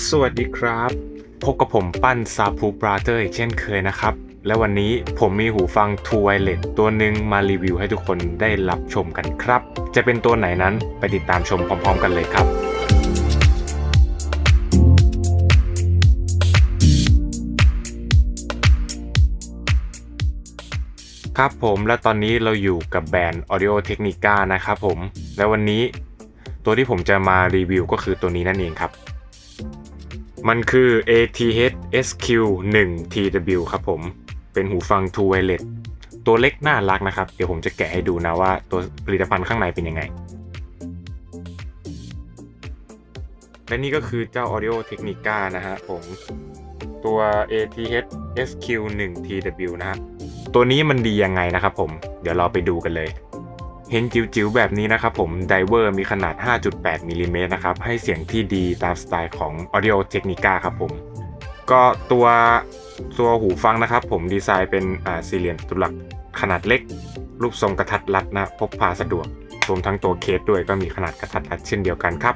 สวัสดีครับ พบกับผมปั้นซาพูบราเตอร์อีกเช่นเคยนะครับ และวันนี้ผมมีหูฟัง True Wireless ตัวหนึ่งมารีวิวให้ทุกคนได้รับชมกันครับ จะเป็นตัวไหนนั้นไปติดตามชมพร้อม ๆ กันเลยครับครับผมและตอนนี้เราอยู่กับแบรนด์ Audio Technica นะครับผม และวันนี้ตัวที่ผมจะมารีวิวก็คือตัวนี้นั่นเองครับ มันคือ ATH SQ 1 TW ครับผม เป็นหูฟัง True Wireless ตัวเล็กน่ารักนะครับ เดี๋ยวผมจะแกะให้ดูนะว่าตัวผลิตภัณฑ์ข้างในเป็นยังไง และนี่ก็คือเจ้า Audio Technica นะฮะผมตัว ATH SQ 1 TW นะฮะ ตัวนี้มันดียังไงนะครับผม เดี๋ยวเราไปดูกันเลย เห็นจิ๋วๆแบบนี้นะครับผมไดเวอร์มีขนาด 5.8มิลลิเมตรนะครับให้เสียงที่ดีตามสไตล์ของ Audio Technica ครับผม ก็ตัวตัวหูฟังนะครับผมดีไซน์เป็นอ่าสี่เหลี่ยมตุรัสขนาดเล็ก รูปทรงกระทัดรัดนะพกพาสะดวกรวมทั้งตัวเคสด้วยก็มีขนาดกระทัดรัดเช่นเดียวกันครับ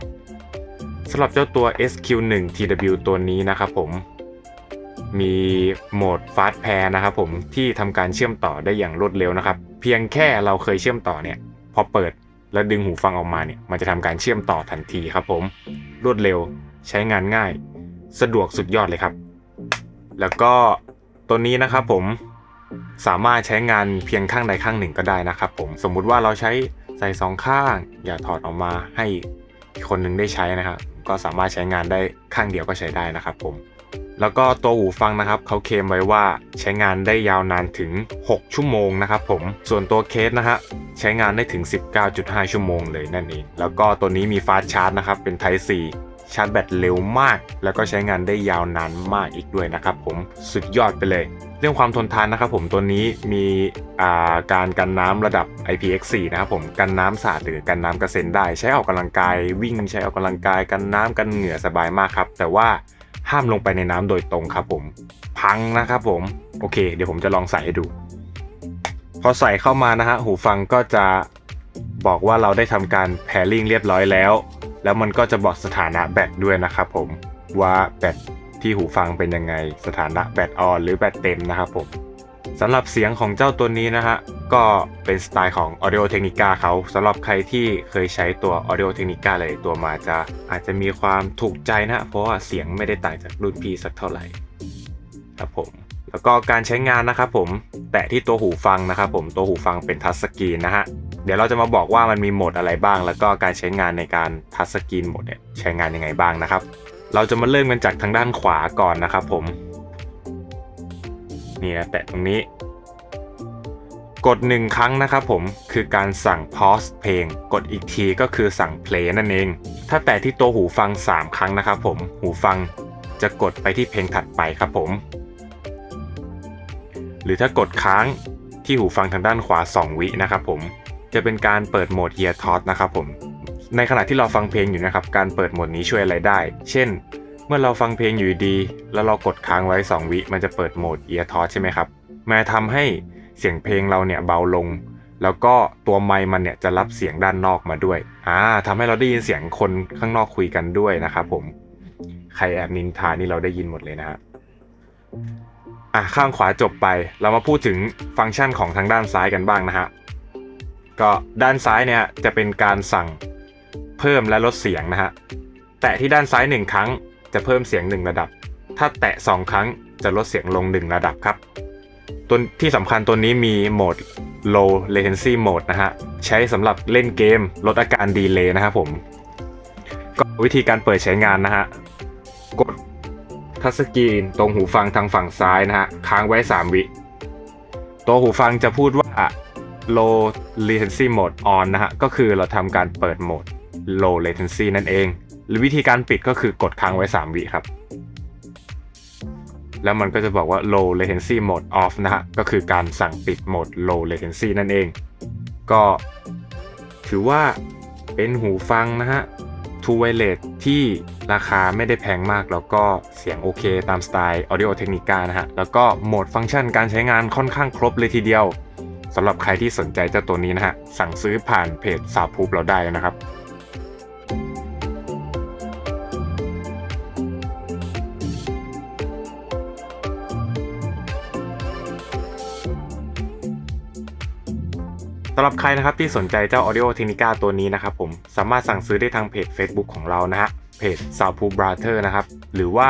สำหรับเจ้าตัว SQ1 TW ตัวนี้นะครับผม มีโหมด Fast Pair นะครับผมที่ทำการเชื่อมต่อได้อย่างรวดเร็วนะครับ เพียงแค่เราเคยเชื่อมต่อเนี่ยพอเปิดแล้วดึงหูฟังออกมาเนี่ยมันจะทำการเชื่อมต่อทันทีครับผมรวดเร็วใช้งานง่าย สะดวกสุดยอดเลยครับ แล้วก็ตัวนี้นะครับผมสามารถใช้งานเพียงข้างใดข้างหนึ่งก็ได้นะครับผมสมมุติว่าเราใช้ใส่สองข้าง อย่าถอดออกมาให้คนหนึงได้ใช้นะครับก็สามารถใช้งานได้ข้างเดียวก็ใช้ได้นะครับผม แล้วก็ตัวหูฟังนะครับเขาเคลมไว้ว่าใช้งานได้ยาวนานถึง 6 ชั่วโมงนะครับผมส่วนตัวเคสนะฮะใช้งานได้ถึง 19.5 ชั่วโมงเลยนั่นเองแล้วก็ตัวนี้มีฟาสชาร์จนะครับเป็น Type C ชาร์จแบตเร็วมาก แล้วก็ใช้งานได้ยาวนานมากอีกด้วยนะครับผมสุดยอดไปเลย เรื่องความทนทานนะครับผมตัวนี้มีาการกันน้ำระดับ IPX4 นะครับผมกันน้ำสาดหรือกันน้ำกระเซ็นได้ ใช้ออกกำลังกายวิ่งใช้ออกกำลังกายกันน้ำกันเหงื่อสบายมากครับ แต่ว่า ห้ามลงไปในน้ำโดยตรงครับผม พังนะครับผม โอเค เดี๋ยวผมจะลองใส่ให้ดู พอใส่เข้ามานะฮะ หูฟังก็จะบอกว่าเราได้ทำการแพริ่งเรียบร้อยแล้ว แล้วมันก็จะบอกสถานะแบตด้วยนะครับผมว่าแบตที่หูฟังเป็นยังไง สถานะแบตออนหรือแบตเต็มนะครับผม สำหรับเสียงของเจ้าตัวนี้นะฮะ ก็เป็นสไตล์ของ Audio Technica เขาสำหรับใครที่เคยใช้ตัว Audio Technica เลยตัวมาจะอาจจะมีความถูกใจนะเพราะว่าเสียงไม่ได้ต่างจากรุ่นพี่สักเท่าไหร่ครับผมแล้วก็การใช้งานนะครับผม แตะที่ตัวหูฟังนะครับผมตัวหูฟังเป็นทัชสกรีนนะฮะ เดี๋ยวเราจะมาบอกว่ามันมีโหมดอะไรบ้าง แล้วก็การใช้งานในการทัชสกรีนโหมดเนี่ยใช้งานยังไงบ้างนะครับ เราจะมาเริ่มกันจากทางด้านขวาก่อนนะครับผม นี่นะแตะตรงนี้ กดหนึ่งครั้งนะครับผมคือการสั่ง pause เพลง กดอีกทีก็คือสั่ง play นั่นเอง ถ้าแตะที่ตัวหูฟัง 3 ครั้งนะครับผมหูฟังจะกดไปที่เพลงถัดไปครับผม หรือถ้ากดค้างที่หูฟังทางด้านขวา 2 วินะครับผมจะเป็นการเปิดโหมด ear t o s นะครับผมในขณะที่เราฟังเพลงอยู่นะครับ การเปิดโหมดนี้ช่วยอะไรได้ เช่น เมื่อเราฟังเพลงอยู่ดี แล้วเรากดค้างไว้ 2 วิมันจะเปิดโหมด ear t o s ใช่ไหมครับมาทำให้เสียงเพลงเราเนี่ยเบาลง แล้วก็ตัวไมค์มันเนี่ยจะรับเสียงด้านนอกมาด้วยอ่าทำให้เราได้ยินเสียงคนข้างนอกคุยกันด้วยนะครับผมใครแอบนินทานี่เราได้ยินหมดเลยนะฮะอะข้างขวาจบไปเรามาพูดถึงฟังก์ชันของทางด้านซ้ายกันบ้างนะฮะก็ด้านซ้ายเนี่ยจะเป็นการสั่งเพิ่มและลดเสียงนะฮะแตะที่ด้านซ้ายหนึ่งครั้ง จะเพิ่มเสียงหนึ่งระดับ ถ้าแตะสองครั้งจะลดเสียงลงหนึ่งระดับครับตัวที่สำคัญตัวนี้มีโหมด low latency mode นะฮะ ใช้สำหรับเล่นเกม ลดอาการดีเลย์นะครับผม ก็วิธีการเปิดใช้งานนะฮะ กดทัชสกรีนตรงหูฟังทางฝั่งซ้ายนะฮะ ค้างไว้ 3 วิ ตัวหูฟังจะพูดว่า low latency mode on นะฮะ ก็คือเราทำการเปิดโหมด low latency นั่นเอง หรือวิธีการปิดก็คือกดค้างไว้ 3 วิครับ แล้วมันก็จะบอกว่า low latency mode off นะฮะ ก็คือการสั่งปิดโหมด low latency นั่นเอง ก็ถือว่าเป็นหูฟังนะฮะ True Wireless ที่ราคาไม่ได้แพงมากแล้วก็เสียงโอเคตามสไตล์ Audio Technica นะฮะ แล้วก็โหมดฟังก์ชันการใช้งานค่อนข้างครบเลยทีเดียวสำหรับใครที่สนใจเจ้าตัวนี้นะฮะ สั่งซื้อผ่านเพจสาวพูบเราได้นะครับ สำหรับใครนะครับที่สนใจเจ้า Audio Technica ตัวนี้นะครับผมสามารถสั่งซื้อได้ทางเพจ Facebook ของเรานะฮะเพจ s o u t h p o o Brother นะครับหรือว่า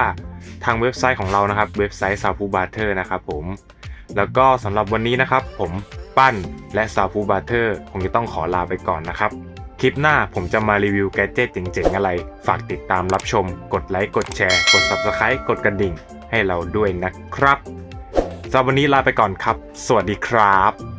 ทางเว็บไซต์ของเรานะครับเว็บไซต์ s o u t h p o o Brother นะครับผมแล้วก็สำหรับวันนี้นะครับผมปั้นและ s o u t h p o o Brother คงจะต้องขอลาไปก่อนนะครับคลิปหน้าผมจะมารีวิวแกดเจิตเจ๋งๆอะไร ฝากติดตามรับชม กดไลค์ กดแชร์ กด Subscribe กดกระดิ่งให้เราด้วยนะครับสำหรับวันนี้ลาไปก่อนครับ สวัสดีครับ